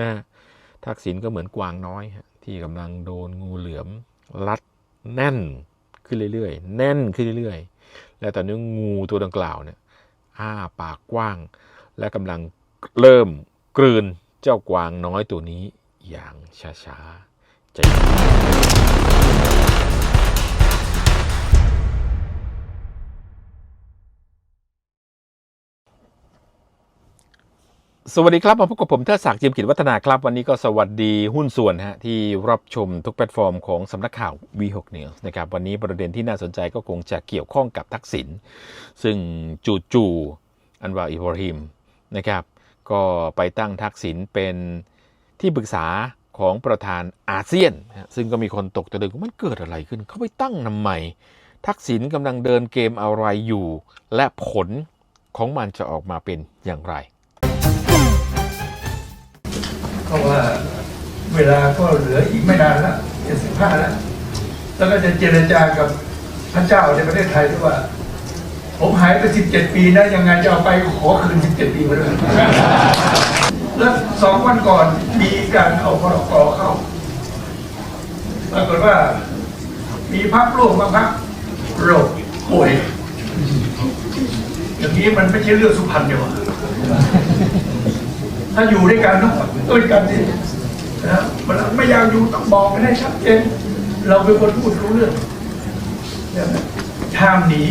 นะทักษิณก็เหมือนกวางน้อยที่กำลังโดนงูเหลือมรัดแน่นขึ้นเรื่อยๆ แน่นขึ้นเรื่อยๆ และตอนนี้งูตัวดังกล่าวเนี่ยอ้าปากกว้าง และกำลังเริ่มกลืนเจ้ากวางน้อยตัวนี้อย่างช้าๆใจ สวัสดีครับ มาพบกับผมเทิดศักดิ์จิมกิจวัฒนาครับ วันนี้ก็สวัสดีหุ้นส่วนฮะที่รับชมทุกแพลตฟอร์มของสำนักข่าว V6 News นะครับวันนี้ประเด็นที่น่าสนใจก็คงจะเกี่ยวข้องกับทักษิณซึ่งจู่ๆอันวาอิบราฮิมนะครับก็ไปตั้งทักษิณเป็นที่ปรึกษาของประธานอาเซียน ซึ่งก็มีคนตกตะลึงว่ามันเกิดอะไรขึ้น เขาไปตั้งทำไมทักษิณกำลังเดินเกมอะไรอยู่ และผลของมันจะออกมาเป็นอย่างไร เพราะว่าเวลาก็เหลืออีกไม่นานแล้วเจ็ดสิบห้าแล้ว แล้วก็จะเจรจากับพระเจ้าในประเทศไทยด้วยว่า ผมหายไปสิบเจ็ดปีนะยังไงจะเอาไปขอคืนสิบเจ็ดปีมาด้วยแล้วสองวันก่อนมีการเอาพรกเข้าปรากฏว่า มีพักร่วมบางพักโรคป่วยอย่างนี้มันไม่ใช่เรื่องสุพรรณเดียว ถ้าอยู่ด้วยกันต้องด้วยกันสินะมันไม่อยากอยู่ต้องบอกกันให้ชัดเจนเราเป็นคนพูดรู้เรื่องนะห้ามหนี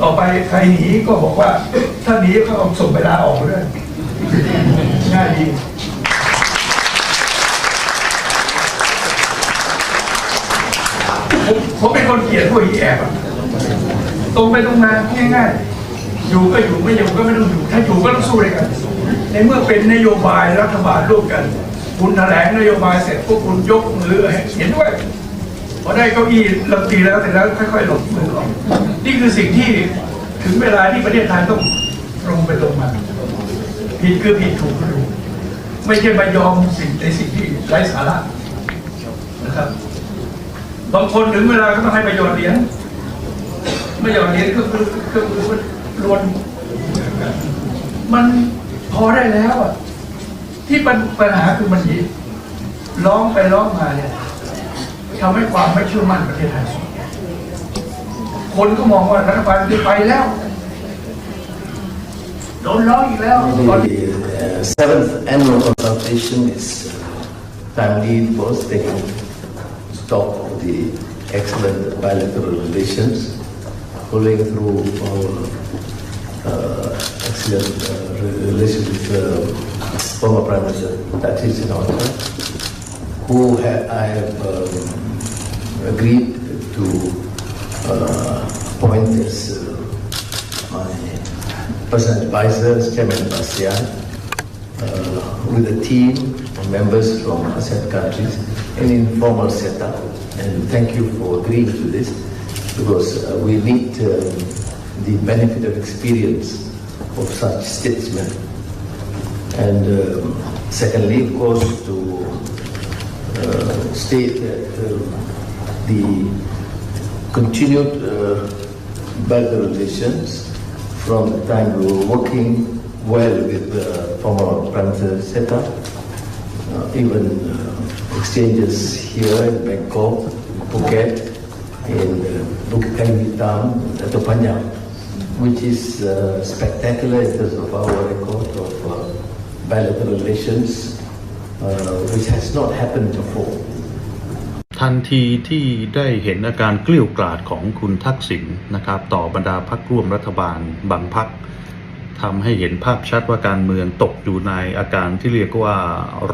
ต่อไปใครหนีก็บอกว่า ถ้าหนีก็เอาส่งเวลาออกด้วยง่ายดีผมเป็นคนเกลียดพวกอีแอบตรงไปตรงมาง่ายๆอยู่ก็อยู่ไม่อยู่ก็ไม่ต้องอยู่ ถ้าอยู่ก็ต้องสู้ด้วยกัน ในเมื่อเป็นนโยบายรัฐบาลร่วมกัน คุณแถลงนโยบายเสร็จพวกคุณยกมือเห็นด้วยพอได้เก้าอี้ลำตีแล้วเสร็จแล้วค่อยๆหลบมือออกนี่คือสิ่งที่ถึงเวลาที่ประเทศไทยต้องตรงไปตรงมาผิดคือผิดถูกคือถูกไม่ใช่มายอมสิ่งในสิ่งที่ไร้สาระนะครับบางคนถึงเวลาก็ต้องให้ไปหยอดเหรียญไม่หยอดเหรียญก็คือก็คือมันลวนมัน อได้แล้วอะที่ปัญหาคือมันนี้ร้องไปร้องมาเนี่ยทำให้ความไม่เชื่อมั่นประเทศไทยคนก็มองว่ารัฐบาลจะไปแล้วโดนร้องอีกแล้ว The uh, seventh annual consultation is timely because taking stock of the excellent bilateral relations, following through our uh, excellent uh, re- relations with uh, former Prime Minister Tatis Shinawatra, who ha- I have um, agreed to uh, appoint as uh, my personal advisor, chairman of ASEAN, uh, with a team of members from ASEAN countries, an informal setup. And thank you for agreeing to this, because we need uh, the benefit of experience of such statesmen. And um, secondly, of course, to uh, state that um, the continued uh, relations from the time we were working well with the former Prime Minister Seta, uh, even uh, exchanges here in Bangkok, Phuket, in uh, Bukit Kalimantan, Dato Panjang, which is uh, spectacular in terms of our record of uh, bilateral relations, uh, which has not happened before. ทันทีที่ได้เห็นอาการเกลี้ยวกล่อดของคุณทักษิณนะครับ ต่อบรรดาพักร่วมรัฐบาลบางพักทำให้เห็นภาพชัดว่าการเมืองตกอยู่ในอาการที่เรียกว่า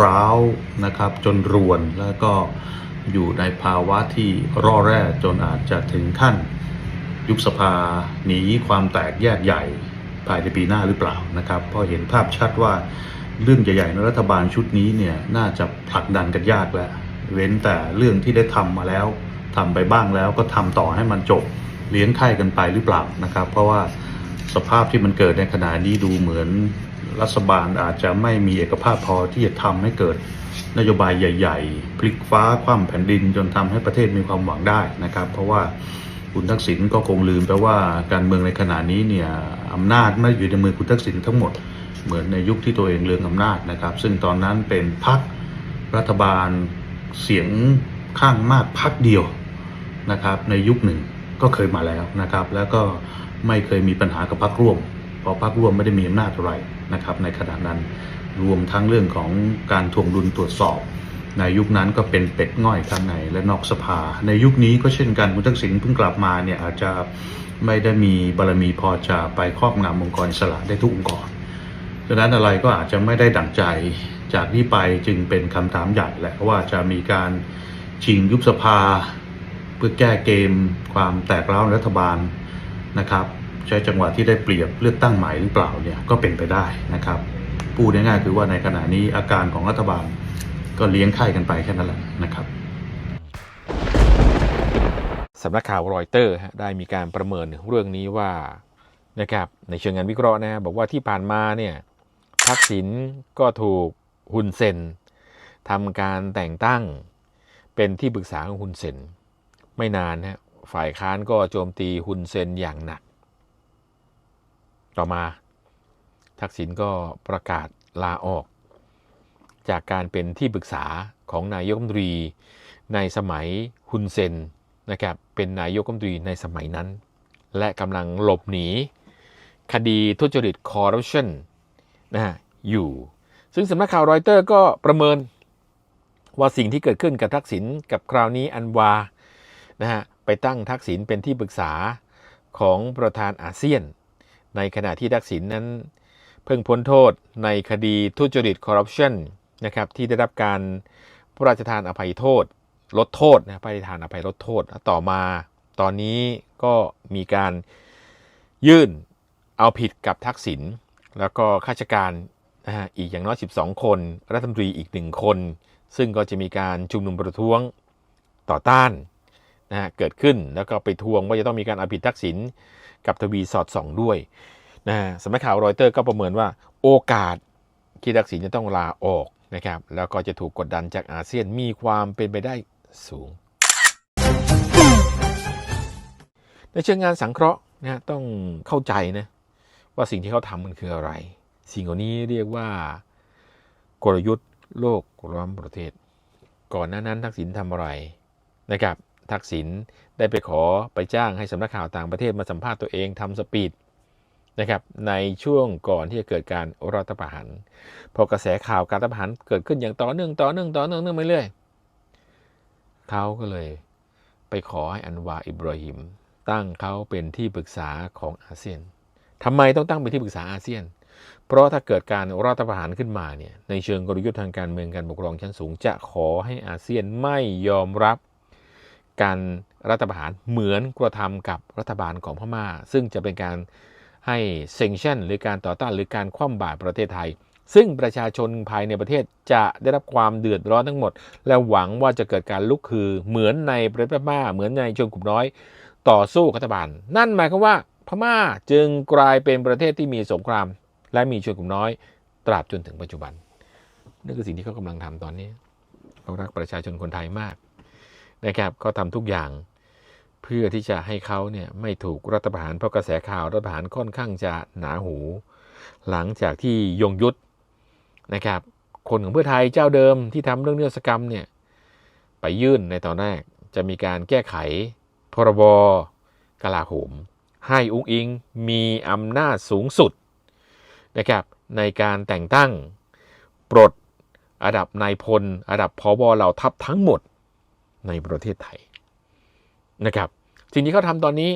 ร้าวนะครับ จนรวนแล้วก็อยู่ในภาวะที่ร่อแร่จนอาจจะถึงขั้น ยุบสภาหนีความแตกแยกใหญ่ภายในปีหน้าหรือเปล่านะครับเพราะเห็นภาพชัดว่าเรื่องใหญ่ๆในรัฐบาลชุดนี้เนี่ยน่าจะผลักดันกันยากแล้ว เว้นแต่เรื่องที่ได้ทำมาแล้วทำไปบ้างแล้วก็ทำต่อให้มันจบเลี้ยงไข่กันไปหรือเปล่านะครับ เพราะว่าสภาพที่มันเกิดในขณะนี้ดูเหมือนรัฐบาลอาจจะไม่มีเอกภาพพอที่จะทำให้เกิดนโยบายใหญ่ ๆ พลิกฟ้าคว่ำแผ่นดินจนทำให้ประเทศมีความหวังได้นะครับ เพราะว่า คุณทักษิณก็คงลืมไปว่าการเมืองในขณะนี้เนี่ยอำนาจไม่อยู่ในมือคุณทักษิณทั้งหมด เหมือนในยุคที่ตัวเองเรืองอำนาจนะครับ ซึ่งตอนนั้นเป็นพักรัฐบาลเสียงข้างมากพักเดียวนะครับในยุคหนึ่งก็เคยมาแล้วนะครับ แล้วก็ไม่เคยมีปัญหากับพักร่วมเพราะพักร่วมไม่ได้มีอำนาจอะไรนะครับในขณะนั้นรวมทั้งเรื่องของการทวงดุลตรวจสอบ ในยุคนั้นก็เป็นเป็ดง่อยทั้งในและนอกสภา ในยุคนี้ก็เช่นกันคุณทักษิณเพิ่งกลับมาเนี่ยอาจจะไม่ได้มีบารมีพอจะไปครอบงำองค์กรอิสระได้ทุกองค์กรดังนั้นอะไรก็อาจจะไม่ได้ดั่งใจจากนี้ไปจึงเป็นคำถามใหญ่แหละว่าจะมีการชิงยุบสภา เพื่อแก้เกม ความแตกร้าวในรัฐบาลนะครับใช้จังหวะที่ได้เปรียบเลือกตั้งใหม่หรือเปล่าเนี่ยก็เป็นไปได้นะครับพูดง่ายๆคือว่าในขณะนี้อาการของรัฐบาล ก็เลี้ยงไข่กันไปแค่นั้นแหละนะครับสำนักข่าวรอยเตอร์ได้มีการประเมินเรื่องนี้ว่านะครับในเชิงงานวิเคราะห์นะฮะบอกว่าที่ผ่านมาเนี่ยทักษิณก็ถูกฮุนเซนทำการแต่งตั้งเป็นที่ปรึกษาของฮุนเซนไม่นานฮะฝ่ายค้านก็โจมตีฮุนเซนอย่างหนัก ต่อมา ทักษิณก็ประกาศลาออก จากการเป็นที่ปรึกษาของนายกรัฐมนตรี ในสมัยฮุนเซนนะครับเป็นนายกรัฐมนตรีในสมัยนั้น และกำลังหลบหนี คดีทุจริตคอร์รัปชันนะฮะอยู่ ซึ่งสำนักข่าวรอยเตอร์ก็ประเมินว่าสิ่งที่เกิดขึ้นกับทักษิณกับคราวนี้อันวานะฮะไปตั้งทักษิณเป็นที่ปรึกษาของประธานอาเซียน ในขณะที่ทักษิณนั้น เพิ่งพ้นโทษในคดีทุจริตคอร์รัปชัน นะครับที่ได้รับการพระราชทานอภัยโทษ ลดโทษนะพระราชทานอภัยลดโทษแล้วต่อมาตอนนี้ก็มีการยื่นเอาผิดกับทักษิณแล้วก็ข้าราชการนะฮะอีกอย่างน้อย 12 คน รัฐมนตรีอีกหนึ่งคน ซึ่งก็จะมีการชุมนุมประท้วงต่อต้านนะฮะเกิดขึ้นแล้วก็ไปทวงว่าจะต้องมีการเอาผิดทักษิณกับทวีสอดส่องด้วยนะฮะสำนักข่าวรอยเตอร์ก็ประเมินว่าโอกาสที่ทักษิณจะต้องลาออก นะครับแล้วก็จะถูกกดดันจากอาเซียนมีความเป็นไปได้สูง ในเชิงงานสังเคราะห์นะต้องเข้าใจนะว่าสิ่งที่เขาทำมันคืออะไร สิ่งเหล่านี้เรียกว่ากลยุทธ์โลกร้อมประเทศ ก่อนหน้านั้นทักษิณทำอะไรนะครับทักษิณได้ไปขอไปจ้างให้สำนักข่าวต่างประเทศมาสัมภาษณ์ตัวเองทำสปีด นะครับในช่วงก่อนที่จะเกิดการรัฐประหารพอกระแสข่าวการรัฐประหารเกิดขึ้นอย่างต่อเนื่องต่อเนื่องต่อเนื่องเนื่องไปเรื่อยเขาก็เลยไปขอให้อันวาอิบราฮิมตั้งเขาเป็นที่ปรึกษาของอาเซียนทำไมต้องตั้งเป็นที่ปรึกษาอาเซียน เพราะถ้าเกิดการรัฐประหารขึ้นมาเนี่ยในเชิงกลยุทธ์ทางการเมืองการปกครองชั้นสูง จะขอให้อาเซียนไม่ยอมรับการรัฐประหารเหมือนกระทำกับรัฐบาลของพม่า ซึ่งจะเป็นการ ให้เซงชันหรือการต่อต้านหรือการคว่ำบาตรประเทศไทย ซึ่งประชาชนภายในประเทศจะได้รับความเดือดร้อนทั้งหมด และหวังว่าจะเกิดการลุกคือเหมือนในประเทศพม่าเหมือนในชนกลุ่มน้อย ต่อสู้รัฐบาล นั่นหมายความว่าพม่าจึงกลายเป็นประเทศที่มีสงคราม และมีชนกลุ่มน้อย ตราบจนถึงปัจจุบันนั่นคือสิ่งที่เขากำลังทำตอนนี้เขารักประชาชนคนไทยมากนะครับเขาทำทุกอย่าง เพื่อที่จะให้เขาเนี่ยไม่ถูกรัฐประหารเพราะกระแสข่าวรัฐประหารค่อนข้างจะหนาหู หลังจากที่ยงยุทธนะครับ คนของเพื่อไทยเจ้าเดิมที่ทำเรื่องนิรศกรรมเนี่ยไปยื่นในตอนแรกจะมีการแก้ไข พรบกลาโหม ให้อุ้งอิงมีอำนาจสูงสุดนะครับในการแต่งตั้งปลดระดับนายพลระดับพบเหล่าทัพทั้งหมดในประเทศไทยนะครับ สิ่งที่เขาทำตอนนี้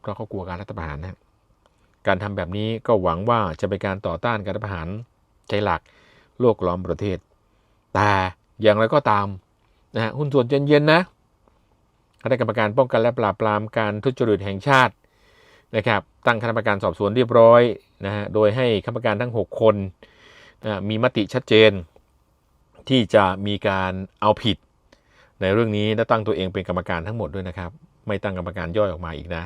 เพราะเขากลัวการรัฐประหารนะการทำแบบนี้ก็หวังว่าจะเป็นการต่อต้านการรัฐประหารใจหลักโลกล้อมประเทศ แต่อย่างไรก็ตามนะฮะหุ้นส่วนเย็นๆนะคณะกรรมการป้องกันและปราบปรามการทุจริตแห่งชาตินะครับ ตั้งคณะกรรมการสอบสวนเรียบร้อยนะฮะโดยให้คณะกรรมการทั้ง 6 คนนะมีมติชัดเจน ที่จะมีการเอาผิดในเรื่องนี้และตั้งตัวเองเป็นกรรมการทั้งหมดด้วยนะครับ ไม่ตั้งกรรมการย่อยออกมาอีกนะ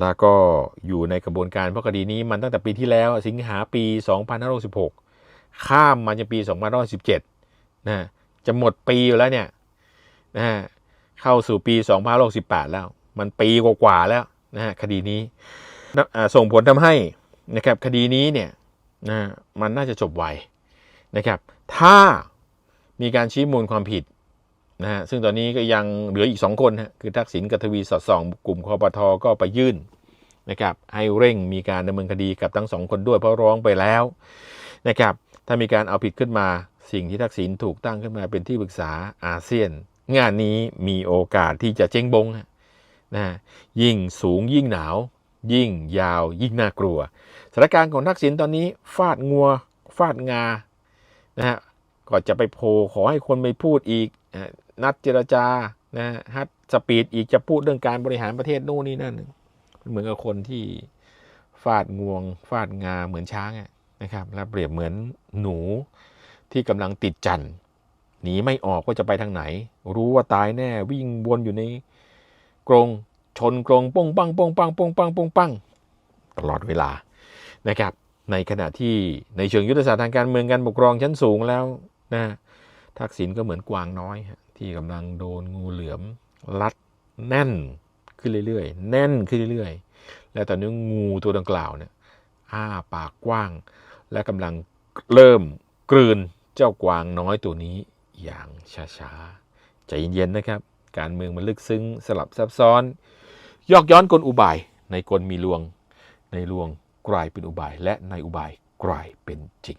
แล้วก็อยู่ในกระบวนการเพราะคดีนี้มันตั้งแต่ปีที่แล้วสิงหาปี 2516ข้ามมาจนปี 2517นะจะหมดปีอยู่แล้วเนี่ยนะเข้าสู่ปี 2568 แล้ว มันปีกว่าๆแล้วนะฮะคดีนี้นะส่งผลทำให้นะครับคดีนี้เนี่ยนะมันน่าจะจบไวนะครับ ถ้ามีการชี้มูลความผิด นะฮะซึ่งตอนนี้ก็ยังเหลืออีกสองคนฮะคือทักษิณกับทวีสอดส่อง กลุ่มคอปทอก็ไปยื่นนะครับให้เร่งมีการดำเนินคดีกับทั้งสองคนด้วยเพราะร้องไปแล้วนะครับถ้ามีการเอาผิดขึ้นมาสิ่งที่ทักษิณถูกตั้งขึ้นมาเป็นที่ปรึกษาอาเซียน งานนี้มีโอกาสที่จะเจ๊งบงนะฮะยิ่งสูงยิ่งหนาว ยิ่งยาว ยิ่งน่ากลัวสถานการณ์ของทักษิณตอนนี้ฟาดงัวฟาดงานะฮะก็จะไปโพลขอให้คนไปพูดอีก นัดเจรจานะฮัตสปีดอีกจะพูดเรื่องการบริหารประเทศโน่นนี่นั่นเหมือนกับคนที่ฟาดงวง ฟาดงาเหมือนช้างนะครับ แล้วเปรียบเหมือนหนูที่กำลังติดจันทร์หนีไม่ออกว่าจะไปทางไหน รู้ว่าตายแน่วิ่งวนอยู่ในกรงชนกรงป้งปังป้งปังป้งปังป้งปังตลอดเวลานะครับ ในขณะที่ในเชิงยุทธศาสตร์ทางการเมืองการปกครองชั้นสูงแล้วนะทักษิณก็เหมือนกวางน้อยฮะ ที่กำลังโดนงูเหลือมรัดแน่นขึ้นเรื่อยๆ แน่นขึ้นเรื่อยๆ และตอนนี้งูตัวดังกล่าวเนี่ยอ้าปากกว้าง และกำลังเริ่มกลืนเจ้ากวางน้อยตัวนี้อย่างช้าๆ ใจเย็นๆนะครับ การเมืองมันลึกซึ้งสลับซับซ้อน ยอกย้อนกลอุบาย ในกลมีลวง ในลวงกลายเป็นอุบาย และในอุบายกลายเป็นจริง